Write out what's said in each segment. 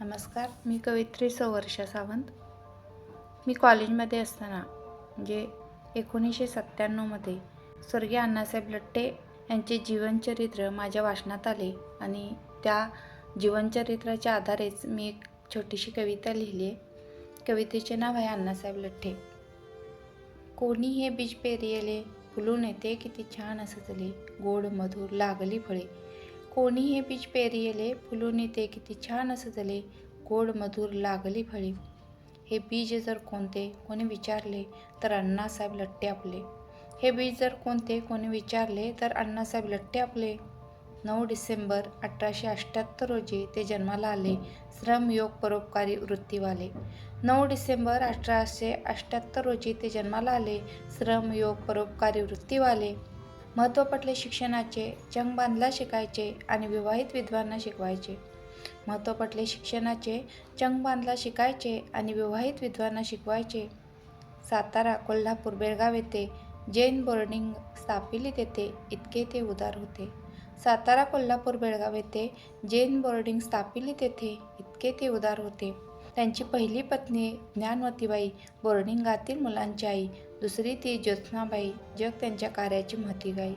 नमस्कार मी कवित्री सवर्षा सावंत. मी कॉलेजमध्ये असताना म्हणजे एकोणीसशे सत्त्याण्णवमध्ये स्वर्गीय अण्णासाहेब लट्टे यांचे जीवनचरित्र माझ्या वाचनात आले आणि त्या जीवनचरित्राच्या आधारेच मी एक छोटीशी कविता लिहिली आहे कवितेचे नाव आहे अण्णासाहेब लठ्ठे कोणी हे बीज पेरियले फुलून येते किती छान असतले गोड मधुर लागली फळे. कोणी हे बीज पेरियले फुलून ते किती छान सजले गोड मधुर लागली फळी. हे बीज जर कोणते कोणी विचारले तर अण्णासाहेब लट्टे आपले. हे बीज जर कोणते कोणी विचारले तर अण्णासाहेब लट्टे आपले. नऊ डिसेंबर अठराशे अठ्ठ्याहत्तर रोजी ते जन्माला आले श्रमयोग परोपकारी वृत्तीवाले. नऊ डिसेंबर अठराशे अठ्ठ्याहत्तर रोजी ते जन्माला आले श्रमयोग परोपकारी वृत्तीवाले. महत्त्व पटले शिक्षणाचे चंग बांधला शिकायचे आणि विवाहित विद्वांना शिकवायचे. महत्त्व पटले शिक्षणाचे चंगबांधला शिकायचे आणि विवाहित विद्वांना शिकवायचे. सातारा कोल्हापूर बेळगाव येथे जैन बोर्डिंग स्थापिलीत येते इतके ते उदार होते. सातारा कोल्हापूर बेळगाव येथे जैन बोर्डिंग स्थापिलीत येथे इतके ते उदार होते. त्यांची पहिली पत्नी ज्ञानवतीबाई बोर्डिंगातील मुलांची आई दुसरी ती ज्योत्स्नाबाई जग त्यांच्या कार्याची महती गाई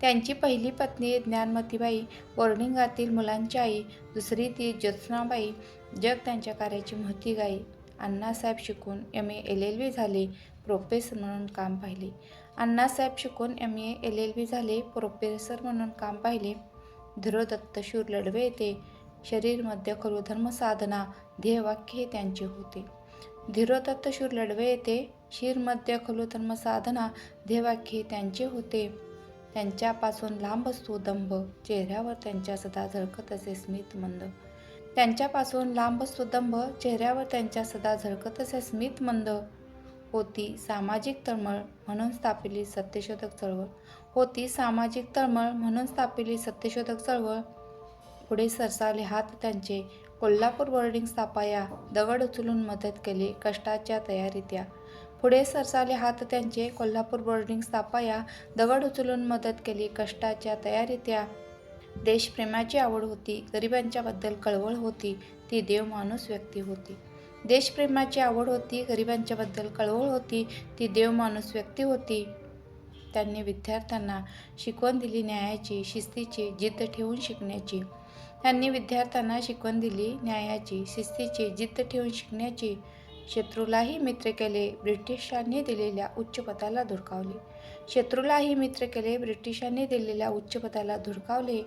त्यांची पहिली पत्नी ज्ञानमतीबाई बोर्डिंगातील मुलांची आई. दुसरी ती ज्योत्स्नाबाई जग त्यांच्या कार्याची महती गाई अण्णासाहेब शिकून M A L. L. B. झाले प्रोफेसर म्हणून काम पाहिले. अण्णासाहेब शिकून M A L. L. B. झाले प्रोफेसर म्हणून काम पाहिले. धीरोदत्त शूर लढवे येते. शरीर मध्य करू धर्मसाधना ध्येयवाक्य हे त्यांचे होते. धीरोदत्त शूर लढवे येते. शिर खलोधर्म साधना देवाख्ये त्यांचे होते. त्यांच्यापासून लांब असतो दंभ. चेहऱ्यावर त्यांच्या सदा झळकत असे स्मित मंद. त्यांच्यापासून लांब असतो दंभ. चेहऱ्यावर त्यांच्या सदा झळकत असे स्मित मंद. होती सामाजिक तळमळ म्हणून स्थापिली सत्यशोधक चळवळ. होती सामाजिक तळमळ म्हणून स्थापिली सत्यशोधक चळवळ. पुढे सरसावले हात त्यांचे. कोल्हापूर बोर्डिंग स्थापाया. दगड उचलून मदत केली. कष्टाच्या तयारीत्या. पुढे सरसावले हात त्यांचे कोल्हापूर बोर्डिंग स्थापाया दगड उचलून मदत केली कष्टाच्या तयारीत्या. देशप्रेमाची आवड होती गरिबांच्याबद्दल कळवळ होती ती देव माणूस व्यक्ती होती. देशप्रेमाची आवड होती गरिबांच्याबद्दल कळवळ होती ती देव माणूस व्यक्ती होती. त्यांनी विद्यार्थ्यांना शिकवण दिली न्यायाची शिस्तीची जिद्द ठेवून शिकण्याची. त्यांनी विद्यार्थ्यांना शिकवण दिली न्यायाची शिस्तीची जिद्द ठेवून शिकण्याची. शत्रूलाही मित्र केले. ब्रिटिशांनी दिलेल्या उच्चपदाला धुडकावले. शत्रूलाही मित्र केले. ब्रिटिशांनी दिलेल्या उच्चपदाला धुडकावले.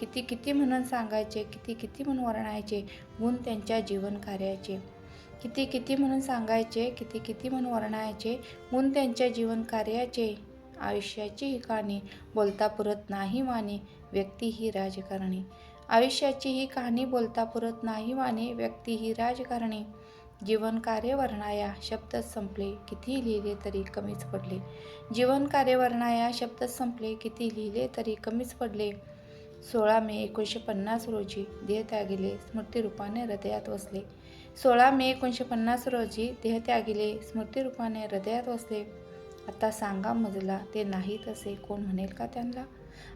किती किती म्हणून सांगायचे? किती किती म्हणून वर्णायचे? गुण त्यांच्या जीवन कार्याचे किती किती म्हणून सांगायचे? किती किती म्हणून वर्णायचे? गुण त्यांच्या जीवन कार्याचे आयुष्याची ही कहाणी बोलता पुरत नाही माने व्यक्ती ही राजकारणी. आयुष्याची ही कहाणी बोलता पुरत नाही माने व्यक्ती ही राजकारणी. जीवन कार्य वर्णाया शब्द संपले किती लिहिले तरी कमीच पडले. जीवन कार्य वर्णाया शब्द संपले किती लिहिले तरी कमीच पडले. सोळा मे एकोणीसशे पन्नास रोजी देह त्यागिले स्मृतिरूपाने हृदयात वसले. सोळा मे एकोणीसशे पन्नास रोजी देह त्यागिले स्मृतिरूपाने हृदयात वसले. आता सांगा मजला ते नाही तसे कोण म्हणेल का त्यांना?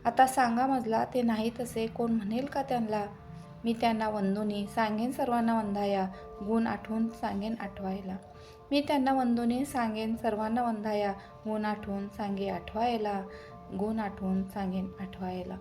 आता सांगा मजला ते नाही तसे कोण म्हणेल का त्यांना? मी त्यांना वंदुनी सांगेन सर्वांना वंधाया गुण आठवून सांगेन आठवायला. मी त्यांना वंदुनी सांगेन सर्वांना वंधाया गुण आठवून सांगे आठवायला गुण आठवून सांगेन आठवायला.